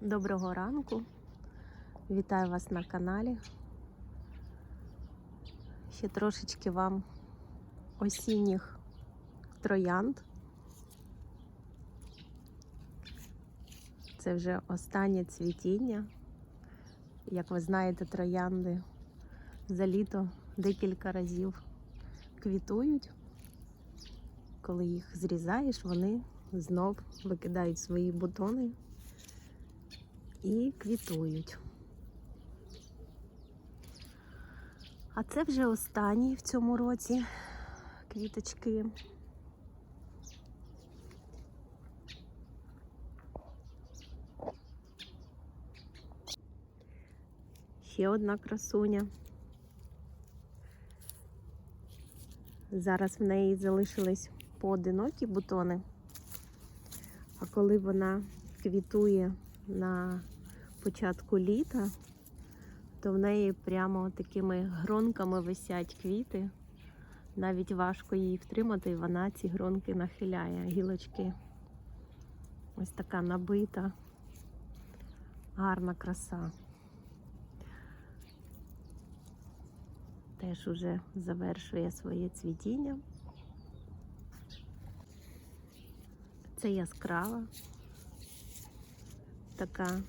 Доброго ранку. Вітаю вас на каналі. Ще трошечки вам осінніх троянд. Це вже останнє цвітіння. Як ви знаєте, троянди за літо декілька разів квітують. Коли їх зрізаєш, вони знов викидають свої бутони і квітують. А це вже останні в цьому році квіточки. Ще одна красуня. Зараз в неї залишились поодинокі бутони, а коли вона квітує на початку літа, то в неї прямо такими гронками висять квіти. Навіть важко її втримати, і вона ці гронки нахиляє, гілочки. Ось така набита, гарна краса. Теж уже завершує своє цвітіння. Це яскрава така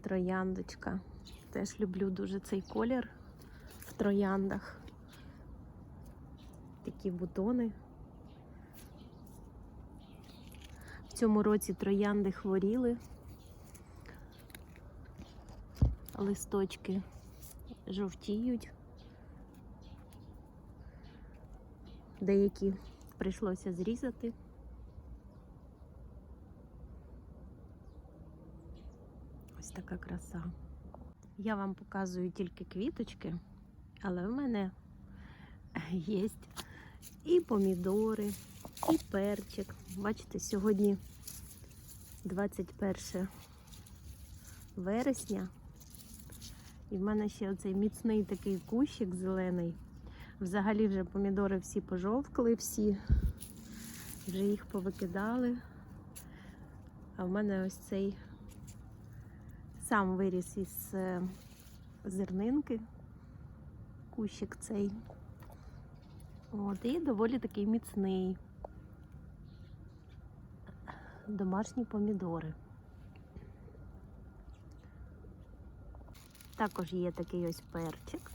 трояндочка. Теж люблю дуже цей колір в трояндах. Такі бутони. В цьому році троянди хворіли, листочки жовтіють. Деякі прийшлося зрізати. Ось краса. Я вам показую тільки квіточки, але в мене є і помідори, і перчик. Бачите, сьогодні 21 вересня. І в мене ще оцей міцний такий кущик зелений. Взагалі вже помідори всі пожовкли, всі вже їх повикидали. А в мене ось цей сам виріс із е, зернинки, кущик цей. От, і доволі такий міцний. Домашні помідори. Також є такий ось перчик.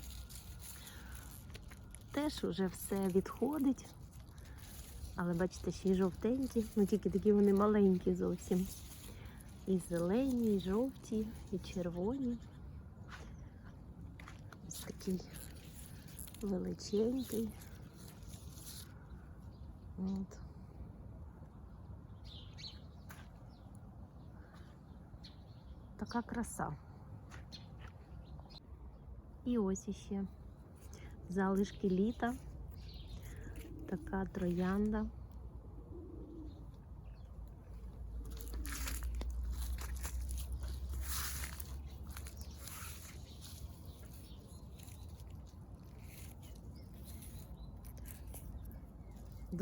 Теж уже все відходить. Але бачите, ще й жовтенькі, ну тільки такі вони маленькі зовсім. І зелені, і жовті, і червоні. Ось такий величенький. От. Така краса. І ось іще залишки літа. Така троянда.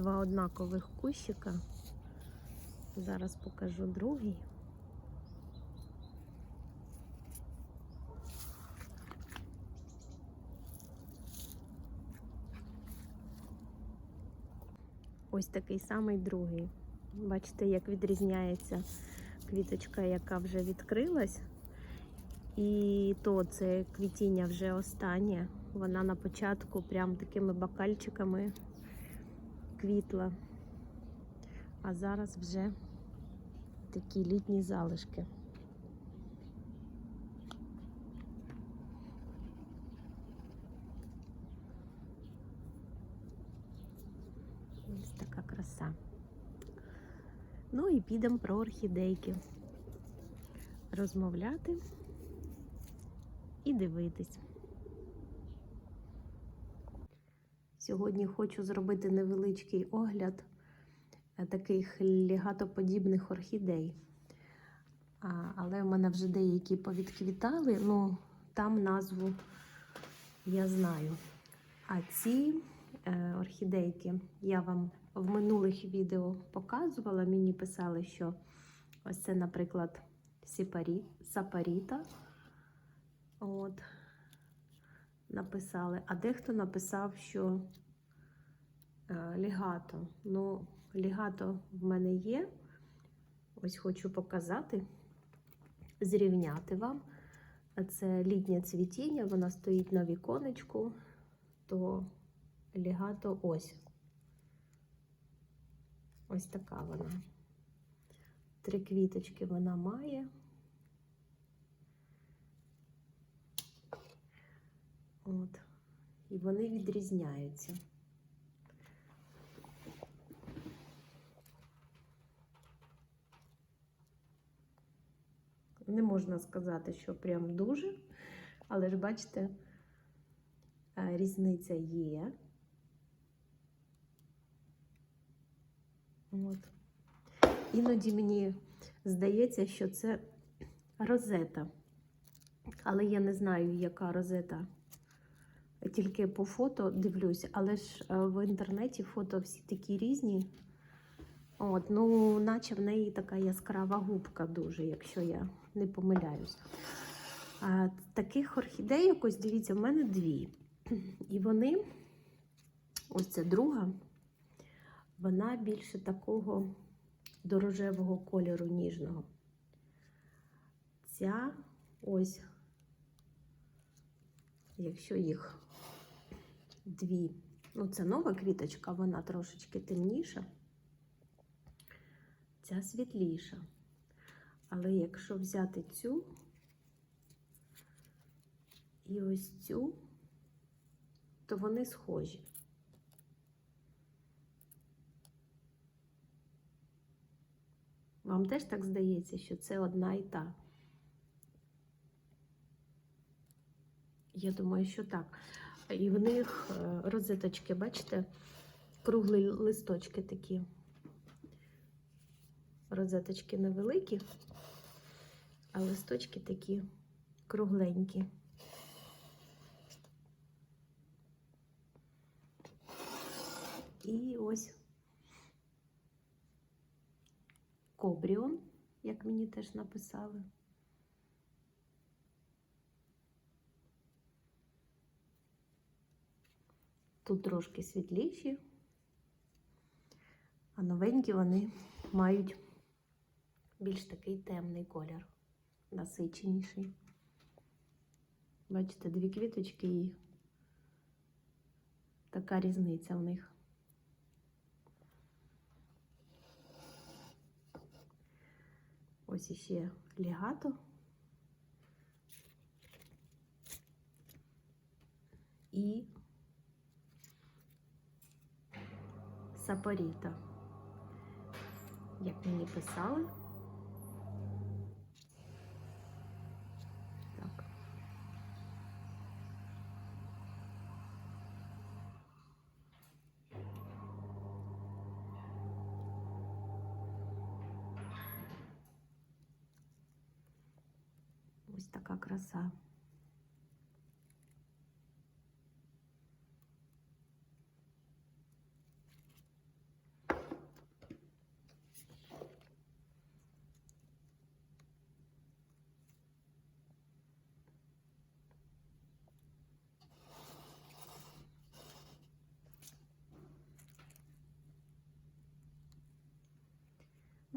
Два однакових кущика. Зараз покажу другий. Ось такий самий другий. Бачите, як відрізняється квіточка, яка вже відкрилась. І то це квітіння вже останнє. Вона на початку прям такими бакальчиками квітла. А зараз вже такі літні залишки. Ось така краса. Ну і підемо про орхідейки. Розмовляти і дивитись. Сьогодні хочу зробити невеличкий огляд е, таких лігатоподібних орхідей. Але в мене вже деякі повідквітали, ну там назву я знаю. А ці е, орхідейки я вам в минулих відео показувала. Мені писали, що ось це, наприклад, сіпарі, сапаріта. От. Написали. А дехто написав, що е, лігато. Ну, лігато в мене є. Ось хочу показати, зрівняти вам. Це літнє цвітіння, вона стоїть на віконечку, то лігато ось. Ось така вона. Три квіточки вона має. От. І вони відрізняються. Не можна сказати, що прям дуже, але ж бачите, е, різниця є. От. Іноді мені здається, що це розета. Але я не знаю, яка розета. Тільки по фото дивлюся, але ж е, в інтернеті фото всі такі різні. От, ну, наче в неї така яскрава губка дуже, якщо я не помиляюсь. А, таких орхідей, ось дивіться, в мене дві. І вони, ось це друга, вона більше такого дорожевого кольору ніжного. Ця ось, якщо їх дві, ну це нова квіточка, вона трошечки темніша, ця світліша. Але якщо взяти цю і ось цю, то вони схожі. Вам теж так здається, що це одна і та? Я думаю, що так. І в них е, розеточки, бачите, круглі листочки такі. Розеточки невеликі, а листочки такі кругленькі. І ось Кобріон, як мені теж написали. Тут трошки світліші, а новенькі вони мають більш такий темний колір, насиченіший. Бачите, дві квіточки і така різниця в них. Ось іще лігато. І сапоріта. Як мені писали. Так. Ось така краса.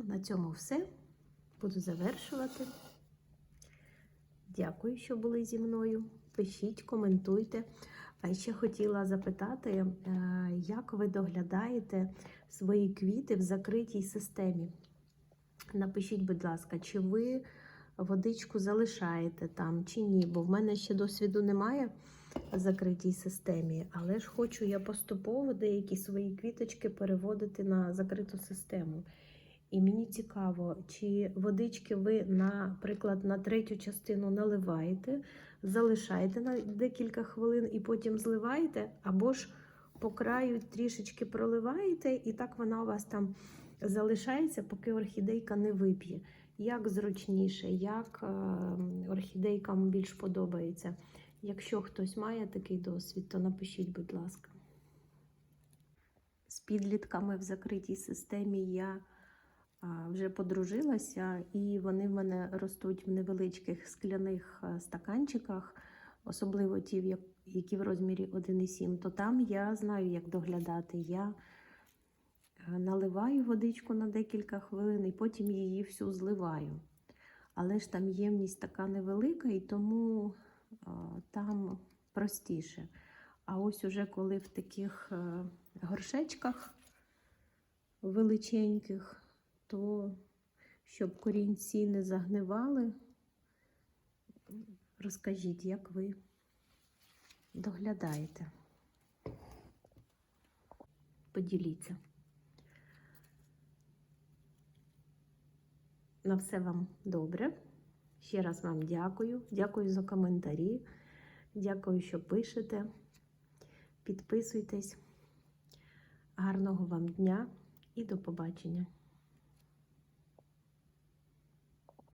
На цьому все. Буду завершувати. Дякую, що були зі мною. Пишіть, коментуйте. А ще хотіла запитати, е, як ви доглядаєте свої квіти в закритій системі? Напишіть, будь ласка, чи ви водичку залишаєте там, чи ні, бо в мене ще досвіду немає в закритій системі, але ж хочу я поступово деякі свої квіточки переводити на закриту систему. І мені цікаво, чи водички ви, наприклад, на третю частину наливаєте, залишаєте на декілька хвилин і потім зливаєте, або ж по краю трішечки проливаєте, і так вона у вас там залишається, поки орхідейка не вип'є. Як зручніше, як е, орхідейкам більш подобається. Якщо хтось має такий досвід, то напишіть, будь ласка. З підлітками в закритій системі я вже подружилася, і вони в мене ростуть в невеличких скляних стаканчиках, особливо ті, які в розмірі 1,7, то там я знаю, як доглядати. Я наливаю водичку на декілька хвилин і потім її всю зливаю. Але ж там ємність така невелика, і тому там простіше. А ось уже коли в таких е, горшечках величеньких, то щоб корінці не загнивали, розкажіть, як ви доглядаєте. Поділіться. На все вам добре. Ще раз вам дякую. Дякую за коментарі. Дякую, що пишете. Підписуйтесь. Гарного вам дня і до побачення.